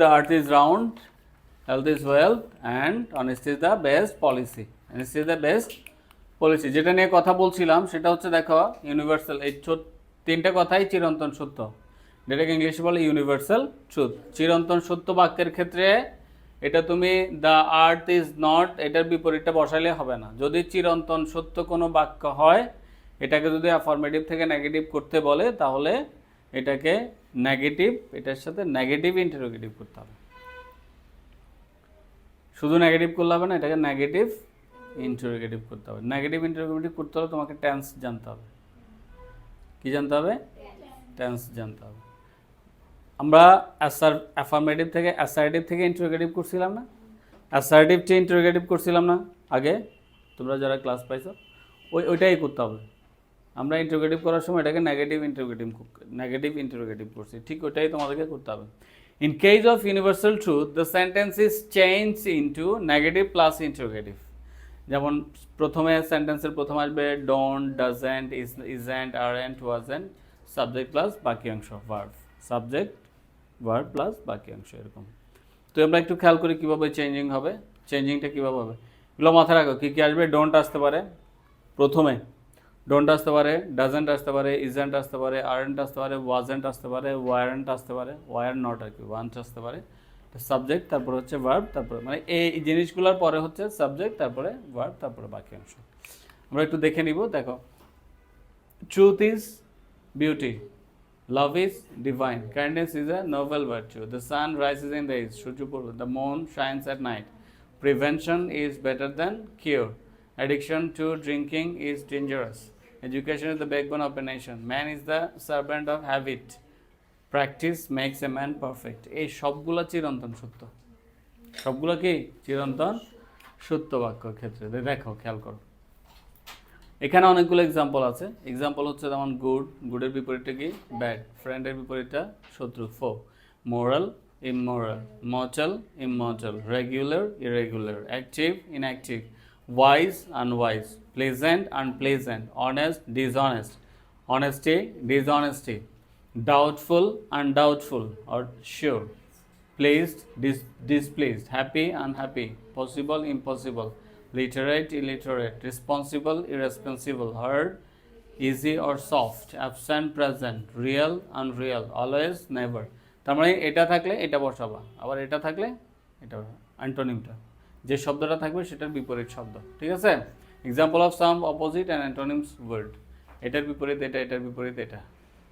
the earth is round, health is wealth, and honesty is the best policy. Honesty is the best policy. যেটা নিয়ে কথা বলছিলাম সেটা হচ্ছে দেখো ইউনিভার্সাল এই তিনটা কথাই চিরন্তন সত্য যেটাকে ইংলিশে বলে ইউনিভার্সাল ট্রুথ চিরন্তন সত্য বাক্যের ক্ষেত্রে এটা তুমি দ্য আর্থ ইজ নট এটার বিপরীতটা বসালে হবে না যদি চিরন্তন সত্য কোনো বাক্য হয় এটাকে যদি অ্যাফরমেটিভ থেকে নেগেটিভ করতে বলে তাহলে এটাকে নেগেটিভ এটার সাথে নেগেটিভ ইন্টারোগেটিভ করতে হবে। শুধু নেগেটিভ করলে হবে না, এটাকে নেগেটিভ ইন্টারোগেটিভ করতে হবে। নেগেটিভ ইন্টারোগেটিভ করতে হলে তোমাকে টেন্স জানতে হবে। কি জানতে হবে? টেন্স জানতে হবে। আমরা অ্যাসার অ্যাফার্মেটিভ থেকে অ্যাসার্টিভ থেকে ইন্টারোগেটিভ করছিলাম না? অ্যাসার্টিভ চেয়ে ইন্টারোগেটিভ করছিলাম না? আগে তোমরা যারা ক্লাস পাইছো, ওই, ওইটাই করতে হবে। আমরা ইন্টারোগেটিভ করার সময় এটাকে নেগেটিভ ইন্টারোগেটিভ নেগেটিভ ইন্টারোগেটিভ করছি। ঠিক ওটাই তোমাদেরকে করতে হবে। In case of universal truth the sentence is change into negative plus interrogative যেমন প্রথমে সেন্টেন্সের প্রথম আসবে don't doesn't is isn't aren't wasn't subject plus বাকি অংশ ভার্ব সাবজেক্ট ভার্ব প্লাস বাকি অংশ, এরকম। তো আমরা একটু খেয়াল করি কীভাবে চেঞ্জিং হবে। চেঞ্জিংটা কীভাবে হবে? এগুলো মাথায় রাখো, কী কী আসবে? ডোন্ট আসতে পারে। প্রথমে ডোন্ট আসতে পারে ডাজেন্ট আসতে পারে ইজেন্ট আসতে পারে আরেন্ট আসতে পারে ওয়াজেন্ট আসতে পারে ওয়ারেন্ট আসতে পারে ওয়ার নট আর কি ওয়ান্ট আসতে পারে সাবজেক্ট তারপরে হচ্ছে ভার্ব তারপরে মানে এই জিনিসগুলোর পরে হচ্ছে সাবজেক্ট তারপরে ভার্ব তারপরে বাকি অংশ। আমরা একটু দেখে নিব, দেখো। Truth is beauty love is divine kindness is a noble virtue the sun rises in the east Surya Purba the moon shines at night prevention is better than cure addiction to drinking is dangerous. Education is the backbone of a nation. Man is the servant of habit. Practice makes a man perfect. এই সবগুলো চিরন্তন সত্য। সবগুলো কি? চিরন্তন সত্য বাক্য ক্ষেত্রে। দেখো, খেয়াল করো। এখানে অনেকগুলো এক্সাম্পল আছে। এক্সাম্পল হচ্ছে যেমন গুড গুডের বিপরীতটা কি? ব্যাড ফ্রেন্ডের বিপরীতটা শত্রু। Foe moral immoral মচল ইমচল regular irregular active inactive wise unwise pleasant unpleasant honest dishonest honesty dishonesty doubtful undoubtful or sure pleased dis- displeased happy unhappy possible impossible literate illiterate responsible irresponsible heard easy or soft absent present real unreal always never তার মানে এটা থাকলে এটা বসাবা আবার এটা থাকলে এটা অ্যান্টোনিমটা যে শব্দটা থাকবে সেটার বিপরীত শব্দ, ঠিক আছে? Example of some opposite and antonyms word এটার বিপরীত এটা, এটার বিপরীত এটা।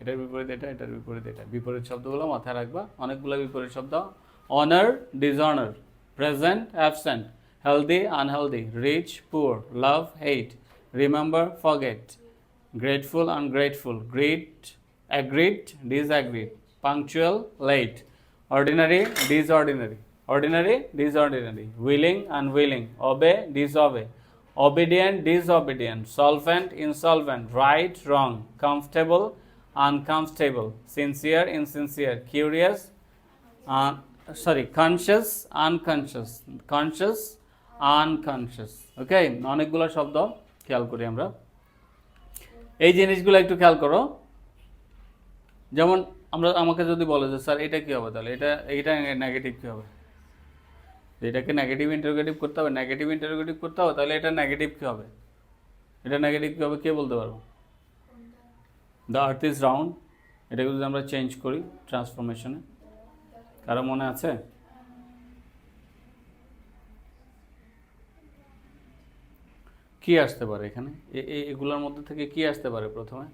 এটার বিপরীত এটা, এটার বিপরীত এটা। বিপরীত শব্দগুলো মাথায় রাখবা। অনেকগুলো বিপরীত শব্দ। Honour dishonour present absent healthy unhealthy rich poor love hate remember forget grateful, ungrateful. Great agreed, disagreed. Punctual, late. Ordinary, disordinary. Ordinary disordinary willing unwilling obey disobey obedient disobedient solvent insolvent right wrong comfortable uncomfortable sincere insincere curious uh, sorry conscious unconscious conscious unconscious okay অনেকগুলো শব্দ খেয়াল করি আমরা এই জিনিসগুলো একটু খেয়াল করো যেমন আমরা আমাকে যদি বলে যে স্যার এটা কী হবে তাহলে এটা এইটা নেগেটিভ কী হবে এটাকে নেগেটিভ ইন্টারোগেটিভ করতে হবে নেগেটিভ ইন্টারোগেটিভ করতে হবে তাহলে এটা নেগেটিভ কী হবে? এটা নেগেটিভ কী হবে? কে বলতে পারব? দ্য আর্থ ইজ রাউন্ড এটাকে যদি আমরা চেঞ্জ করি ট্রান্সফরমেশনে কারও মনে আছে? কি আসতে পারে এখানে? এগুলোর মধ্যে থেকে কি আসতে পারে প্রথমে?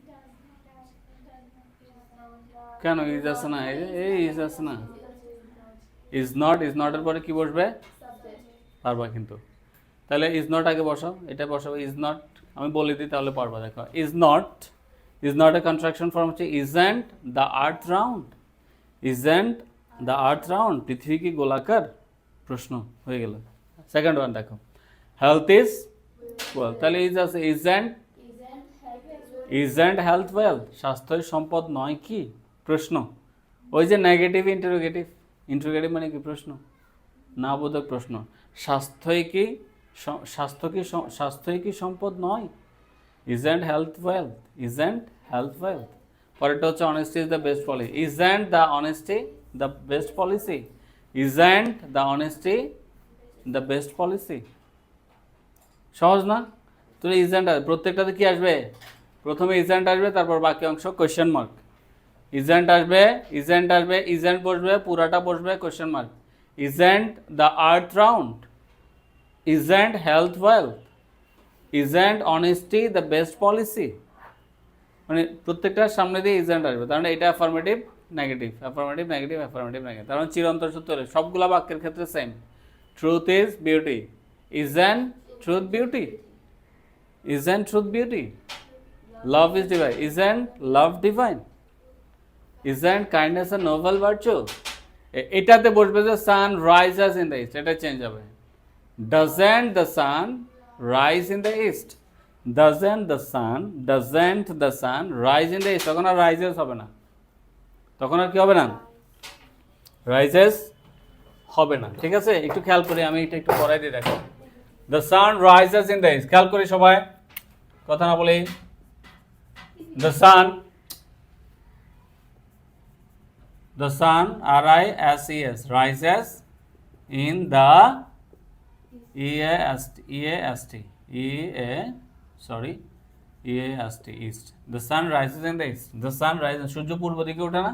কেন? ইজ আসে না এই ইজ আসে না ইজ নট ইজ নটের পরে কি বসবে? পারবা কিন্তু। তাহলে ইজ নট আগে বসাও, এটা বসাবো ইজ নট আমি বলে দিই তাহলে পারবা, দেখো। Is not is not a construction form হচ্ছে is isn't the earth round is isn't the earth round পৃথিবী কি গোলাকার? প্রশ্ন, হয়ে গেল। সেকেন্ড ওয়ান দেখো। হেলথ ইজ ওয়েল তাহলে ইজ আছে ইজেন্ট ইজেন্ট হেলথ ওয়েল স্বাস্থ্যই সম্পদ নয় কি? প্রশ্ন। ওই যে নেগেটিভ ইন্টারোগেটিভ ইন্টারোগেটিভ মানে কি প্রশ্ন? না বোধক প্রশ্ন। স্বাস্থ্যই কি স্বাস্থ্য কি স্বাস্থ্যই কি সম্পদ নয়? Isn't health wealth isn't health wealth পরেরটা হচ্ছে honesty is the best policy isn't the honesty the best policy isn't the honesty the best policy সহজ না? তুমি ইজেন্ট প্রত্যেকটাতে কি আসবে? প্রথমে ইজেন্ট আসবে, তারপর বাকি অংশ কোয়েশ্চেন মার্ক ইজেন্ট আসবে ইজেন্ট আসবে ইজেন্ট বসবে, পুরাটা বসবে question mark isn't the earth round isn't health wealth isn't honesty the best policy মানে প্রত্যেকটার সামনে দিয়ে ইজেন্ট আসবে, তার মানে এটা affirmative negative affirmative negative affirmative negative তার মানে চিরন্তর হলে, সবগুলা বাক্যের ক্ষেত্রে same truth is beauty isn't truth beauty isn't truth beauty love is divine isn't love divine isn't kindness a noble virtue এটাতে বসবে যে sun rises in the east এটা চেঞ্জ হবে। doesn't the sun rise in the east? doesn't the sun, doesn't the sun rise in the east? তখন আর rises হবে না। তখন আর কি হবে না? রাইজেস হবে না। ঠিক আছে? একটু খেয়াল করি, আমি এটা একটু পড়াই দিয়ে রাখি the sun rises in the east খেয়াল করি সবাই। কথা না বলি। The sun the sun r i s e s rises in the e a s t e a s t e a, sorry e a s t, east. The sun rises in the east. The sun rises, সূর্য পূর্ব দিকে ওঠে না?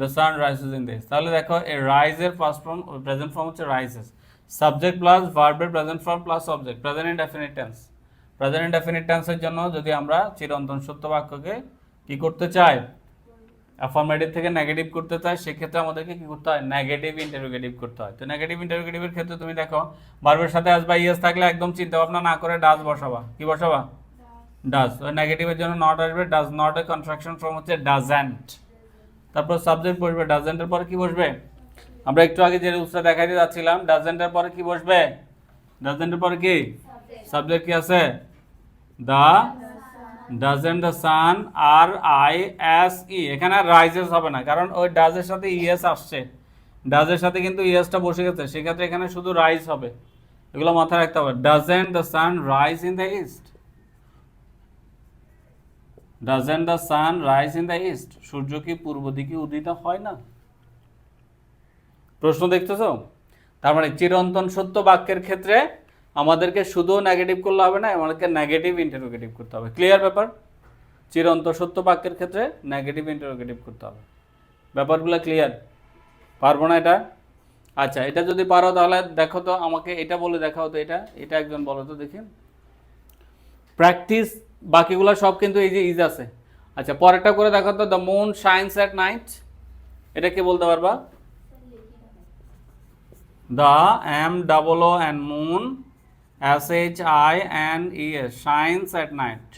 The sun rises in the east. তাহলে দেখো এ rise এর first form present form হচ্ছে rises. সাবজেক্ট প্লাস ভার্বের present form plus object present indefinite tense present indefinite টেন্সের জন্য যদি আমরা চিরন্তন সত্য বাক্যকে কি করতে চাই? অ্যাফার্মেটিভ থেকে নেগেটিভ করতে চাই সেক্ষেত্রে আমাদেরকে কি করতে হয়? নেগেটিভ ইন্টারোগেটিভ করতে হয়। তো নেগেটিভ ইন্টারোগেটিভের ক্ষেত্রে তুমি দেখো ভার্বের সাথে আস বা ইয়েস থাকলে একদম চিন্তা ভাবনা না করে ডাজ বসাবা। কি বসাবা? ডাজ ওই নেগেটিভের জন্য নট আসবে does not A construction form হচ্ছে ডাজেন্ট তারপর সাবজেক্ট বসবে ডাজেন্টের পরে কি বসবে? আমরা একটু আগে যে রুলসটা দেখাই দিয়ে যাচ্ছিলাম ডাজেন্টের পরে কি বসবে? ডাজেন্টের পরে কি? সাবজেক্ট কি আছে? The doesn't the sun, R I, S, E. এখানে রাইজেস হবে না, কারণ ওই ডাজের সাথে ইএস আসছে। ডাজের সাথে কিন্তু ইএসটা বসে গেছে, সেক্ষেত্রে এখানে শুধু রাইজ হবে। এগুলো মাথায় রাখতে হবে। Doesn't the sun, rise in the east. Doesn't the sun, rise in the east. সূর্য কি পূর্ব দিকে উদিত হয় না? প্রশ্ন দেখতেছো? তার মানে চিরন্তন সত্য বাক্যের ক্ষেত্রে আমাদেরকে শুধু নেগেটিভ করলে হবে না, আমাদেরকে নেগেটিভ ইন্টারোগেটিভ করতে হবে। ক্লিয়ার ব্যাপার? চিরন্ত সত্য বাক্যের ক্ষেত্রে নেগেটিভ ইন্টারোগেটিভ করতে হবে। ব্যাপারগুলো ক্লিয়ার পারব না এটা? আচ্ছা এটা যদি পারো তাহলে দেখো তো, আমাকে এটা বলে দেখাও তো এটা। এটা একজন বলো তো দেখি। প্র্যাকটিস বাকিগুলো সব কিন্তু এই যে ইজ আছে। আচ্ছা পরেরটা করে দেখো তো the moon shines at night এটা কে বলতে পারবা? The M double O and moon S H I N E S, shines at night.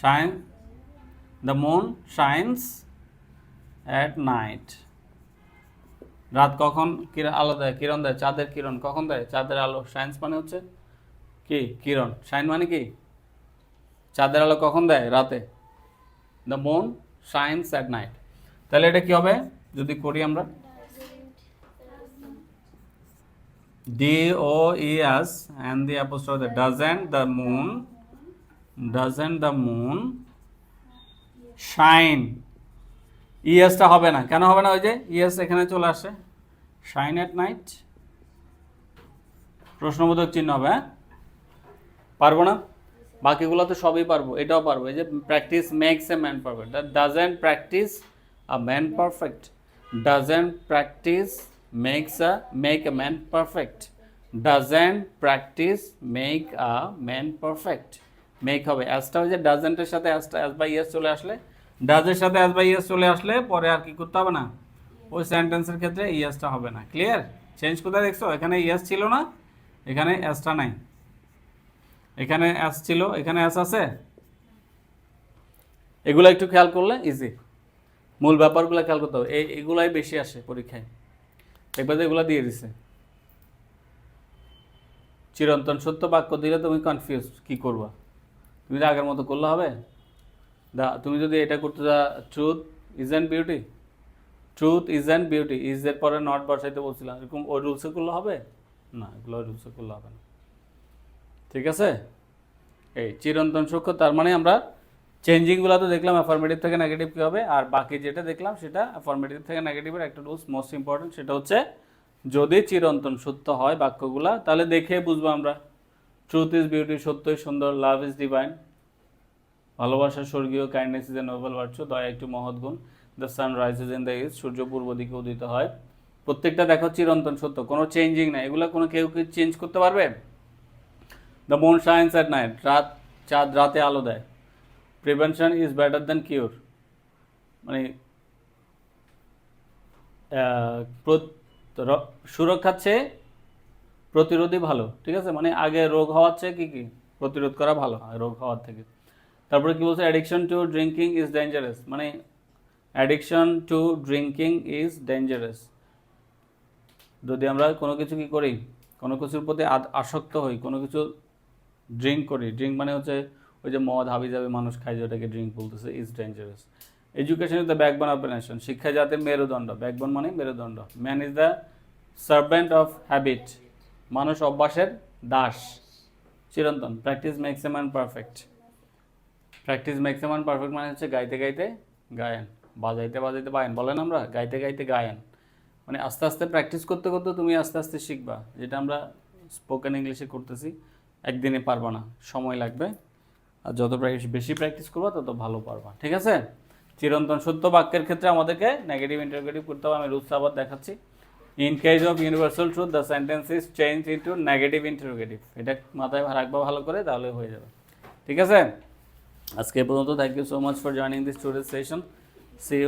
Shine. The moon shines at night. রাত কখন আলো দেয়? কিরণ দেয়? চাঁদের কিরণ। কখন দেয়? চাঁদের আলো। সায়েন্স মানে হচ্ছে কি? কিরণ। শাইন মানে কি? চাঁদের আলো কখন দেয়? রাতে। The moon shines at night তাহলে এটা কি হবে? যদি করি আমরা D O E S and the apostrophe doesn't the moon, doesn't the moon shine? ইএসটা হবে না। কেন হবে না ওই যে? ইএস এখানে চলে আসে। শাইন এট নাইট প্রশ্নবোধক চিহ্ন হবে হ্যাঁ? পারব না? বাকিগুলো তো সবই পারব। এটাও পারব। এই যে practice makes a man perfect doesn't practice a man perfect doesn't practice makes a make a man perfect doesn't practice make a man perfect make হবে। অ্যাসটা হচ্ছে ডাজেন্টের সাথে অ্যাসটা অ্যাস বাই ইয়েস চলে আসলে। ডাজের সাথে অ্যাস বাই ইয়েস চলে আসলে, পরে আর কি করতে হবে না? ওই সেন্টেন্সের ক্ষেত্রে ইয়েসটা হবে না। ক্লিয়ার চেঞ্জ কোথায় দেখছ? এখানে ইয়েস ছিল না, এখানে অ্যাসটা নাই। এখানে অ্যাস ছিল, এখানে অ্যাস আছে? এগুলো একটু খেয়াল করলে ইজি মূল ব্যাপারগুলো খেয়াল করতে হবে। এই এগুলাই বেশি আসে পরীক্ষায়। যে এগুলো দিয়ে দিছে। চিরন্তন সত্য বাক্য দিলে তুমি কনফিউজ কি করবা? তুমি আগের মতো করলে হবে। দা, তুমি যদি এটা করতে যা truth is and beauty truth is and beauty is এর পরে নট বসাইতে বলছিলাম। এরকম ওই রুলসে করলে হবে? না, এগুলো রুলসে করলে হবে না। ঠিক আছে? এই চিরন্তন সূক্ষ্ম তার মানে আমরা চেঞ্জিংগুলো তো দেখলাম অ্যাফার্মেটিভ থেকে নেগেটিভ কী হবে? আর বাকি যেটা দেখলাম, সেটা অ্যাফার্মেটিভ থেকে নেগেটিভের একটা রুলস মোস্ট ইম্পর্টেন্ট সেটা হচ্ছে যদি চিরন্তন সত্য হয় বাক্যগুলা, তাহলে দেখে বুঝব আমরা। ট্রুথ ইজ বিউটি সত্যই সুন্দর লাভ ইজ ডিভাইন ভালোবাসা, স্বর্গীয় kindness is a noble virtue দয়া একটি মহৎ গুণ। The sun rises in the east সূর্য পূর্ব দিকে উদিত হয়। প্রত্যেকটা দেখো চিরন্তন সত্য, কোনো চেঞ্জিং নাই। এগুলো কোনো কেউ কি চেঞ্জ করতে পারবে? The moon shines at night রাত, চাঁদ রাতে আলো দেয়। Prevention is better than cure মানে সুরক্ষার চেয়ে প্রতিরোধই ভালো, ঠিক আছে? মানে আগে রোগ হওয়ার চেয়ে কী কী? প্রতিরোধ করা ভালো হয় রোগ হওয়ার থেকে। তারপরে কি বলছে? Addiction to drinking is dangerous মানে addiction to drinking is dangerous যদি আমরা কোনো কিছু কি করি, কোনো কিছুর প্রতি আসক্ত হই, কোনো কিছু ড্রিঙ্ক করি ড্রিঙ্ক মানে হচ্ছে ওই যে মদ, হাবি যাবে মানুষ খায় যেটাকে ড্রিঙ্ক বলতেছে is dangerous education is the backbone of nation শিক্ষা জাতির মেরুদণ্ড। ব্যাকবোন মানে মেরুদণ্ড। Man is the servant of habit মানুষ অভ্যাসের দাস। চিরন্তন। Practice makes a man perfect practice makes a man perfect মানে হচ্ছে গাইতে গাইতে গায়েন। বাজাইতে বাজাইতে বায়েন। বলেন আমরা, গাইতে গাইতে গায়েন। মানে আস্তে আস্তে প্র্যাকটিস করতে করতে তুমি আস্তে আস্তে শিখবা। যেটা আমরা স্পোকেন ইংলিশে করতেছি, একদিনে পারবা না। সময় লাগবে। আর যত প্র্যাকটিস বেশি প্র্যাকটিস করবা, তত ভালো পারবা, ঠিক আছে? চিরন্তন সত্য বাক্যের ক্ষেত্রে আমাদেরকে নেগেটিভ ইন্টারগেটিভ করতে হবে, আমি রুলস আবার দেখাচ্ছি। In case of universal truth the sentence is change in to negative interrogative এটা মাথায় রাখবা ভালো করে, তাহলে হয়ে যাবে। ঠিক আছে? আজকে পর্যন্ত thank you so much for joining this student session see you